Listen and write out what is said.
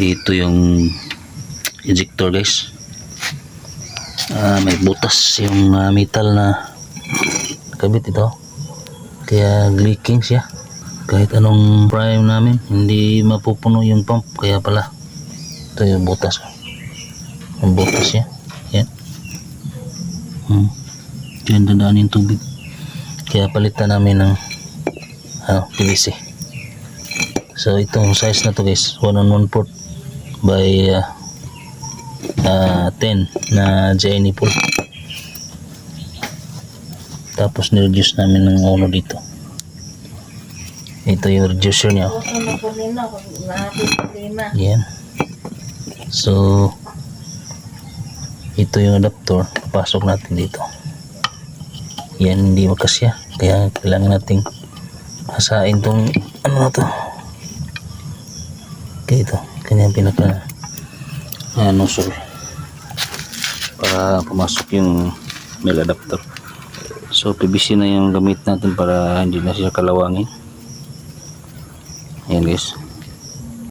ito yung injector guys. Ah, may butas yung ah, metal na kabit ito. Kaya leaking siya. Kahit anong prime namin hindi mapupuno yung pump. Kaya pala ito yung butas. Yung butas niya. Yan. Hmm. yan dadaan yung tubig. Kaya palitan namin ng ano, PVC so itong size na to guys 1 on 1 port by uh, uh, 10 na JNE pool tapos nireduce namin ng uno dito. Ito yung reducer niya. Yan. So ito yung adapter pasok natin dito. Yan hindi makasya kaya kailangan nating hasain tong ano na to kaya ito. Kanyang pinaka uh, nozzle para pumasok yung male adapter. So PVC na yung gamit natin para hindi na siya kalawangin. Yan guys